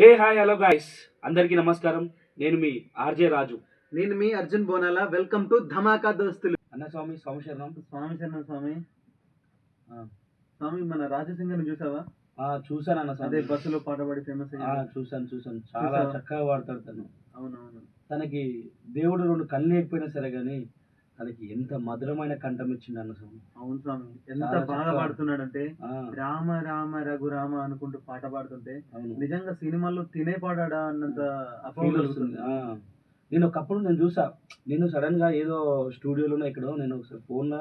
Hey hi hello guys అందరికీ నమస్కారం. నేను మీ ఆర్జే రాజు. నేను మీ అర్జున్ బోనాల. వెల్కమ్ టు ధమాకా దోస్తులు. అన్న స్వామి స్వామి శరణం. స్వామి శరణం స్వామి. ఆ. స్వామి మన రాజసింగర్ చూసావా? ఆ, చూశాను అన్న అదే స్వామి. బస్సులో పాట పాడి ఫేమస్ ఆ, చూశాను చూశాను. చాలా? చక్కగా పాడతాడు తను. అవునవును. తనకి దేవుడు రెండు కళ్ళు లేకపోయినా సరే కానీ తనకి ఎంత మధురమైన కంఠం ఇచ్చిండు అన్న స్వామి. అవును స్వామి. ఎంత బాగా చక్కగా. పాడుతున్నాడంటే ఆ, రామ రామ రఘు రామ అనుకుంటూ పాట పాడుతుంటే నిజంగా సినిమాల్లో తినే పాడాడా అన్నంత. వస్తుంది. నేను ఒకప్పుడు నేను చూసా. నేను సడన్గా ఏదో స్టూడియోలోనే ఎక్కడో నేను ఒకసారి ఫోన్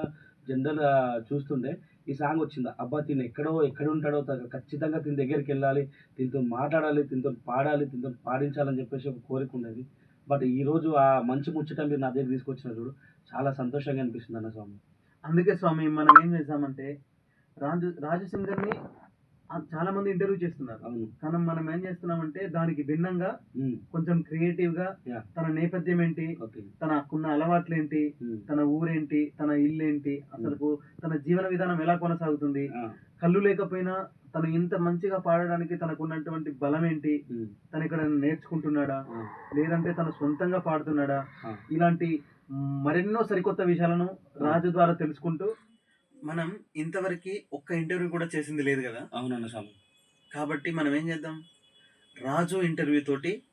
జనరల్ చూస్తుంటే ఈ సాంగ్ వచ్చింది. అబ్బా తిని ఎక్కడో ఎక్కడ ఉంటాడో ఖచ్చితంగా తిని దగ్గరికి వెళ్ళాలి. దీంతో మాట్లాడాలి దీంతో పాడాలి దీంతో పాడించాలని చెప్పేసి ఒక కోరిక ఉండేది. బట్ ఈరోజు ఆ మంచి ముచ్చట మీరు నా దగ్గర తీసుకొచ్చిన చూడు చాలా సంతోషంగా అనిపిస్తుంది అన్న స్వామి. అందుకే స్వామి మనం ఏం చేసామంటే రాజు రాజు చాలా మంది ఇంటర్వ్యూ చేస్తున్నారు. కానీ మనం ఏం చేస్తున్నామంటే దానికి భిన్నంగా కొంచెం క్రియేటివ్గా. తన నేపథ్యం ఏంటి తనకున్న అలవాట్లు ఏంటి తన ఊరేంటి తన ఇల్లు ఏంటి అసలు తన జీవన విధానం ఎలా కొనసాగుతుంది కళ్ళు లేకపోయినా తను ఇంత మంచిగా పాడడానికి తనకు ఉన్నటువంటి బలం ఏంటి తను ఇక్కడ నేర్చుకుంటున్నాడా లేదంటే తను సొంతంగా పాడుతున్నాడా. ఇలాంటి మరెన్నో సరికొత్త విషయాలను రాజు ద్వారా తెలుసుకుంటూ మనం ఇంతవరకు ఒక్క ఇంటర్వ్యూ కూడా చేసింది లేదు కదా? అవునన్న స్వామి. కాబట్టి మనం ఏం చేద్దాం? రాజు ఇంటర్వ్యూ తోటి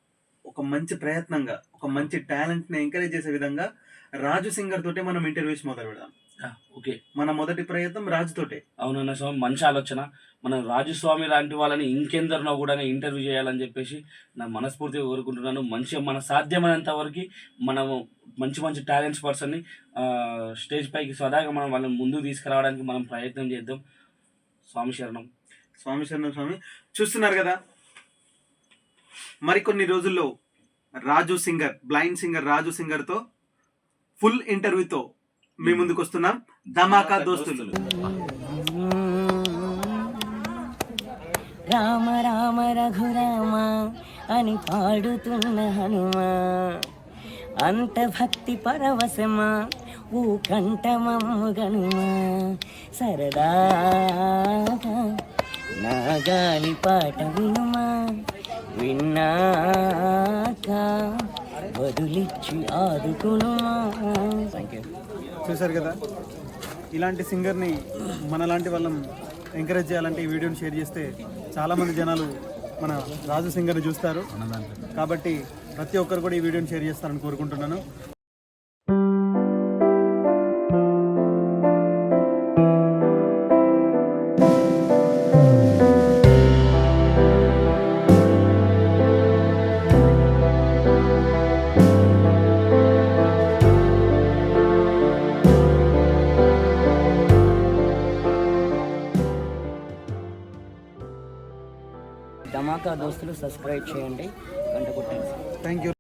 ఒక మంచి ప్రయత్నంగా ఒక మంచి టాలెంట్ని ఎంకరేజ్ చేసే విధంగా రాజు సింగర్ తోటి మనం ఇంటర్వ్యూస్ మొదలు పెడదాం. ఓకే. మన మొదటి ప్రయత్నం రాజు తోటే. అవునన్న స్వామి మంచి ఆలోచన. మనం రాజస్వామి లాంటి వాళ్ళని ఇంకెందరినో కూడా ఇంటర్వ్యూ చేయాలని చెప్పేసి నా మనస్ఫూర్తిగా కోరుకుంటున్నాను. మంచిగా మన సాధ్యమైనంత వరకు మనము మంచి మంచి టాలెంట్స్ పర్సన్ని స్టేజ్ పైకి సదాగా మనం వాళ్ళని ముందుకు తీసుకురావడానికి మనం ప్రయత్నం చేద్దాం. స్వామి శరణం. స్వామి శరణం స్వామి. చూస్తున్నారు కదా? మరికొన్ని రోజుల్లో Raju singer blind singer Raju సింగర్తో full ఇంటర్వ్యూతో మీ ముందుకు వస్తున్నాం. ధమాకా దోస్తులు. రామ రామ రఘురామ అని పాడుతున్న హనుమా. అంత భక్తి పరవశమా ఊ కంఠమమ్ము గనుమా సరదాగా నాగాలి పాట వినుమా విన్నాక వదిలిచ్చి ఆదుకునుమా. థ్యాంక్ చూసారు కదా? ఇలాంటి సింగర్ని మనలాంటి వాళ్ళం ఎంకరేజ్ చేయాలంటే ఈ వీడియోని షేర్ చేస్తే చాలామంది జనాలు మన రాజు చూస్తారు. కాబట్టి ప్రతి ఒక్కరు కూడా ఈ వీడియోని షేర్ చేస్తారని కోరుకుంటున్నాను. ధమాకా దోస్తులు సబ్స్క్రైబ్ చేయండి. గంట కొట్టండి. Thank you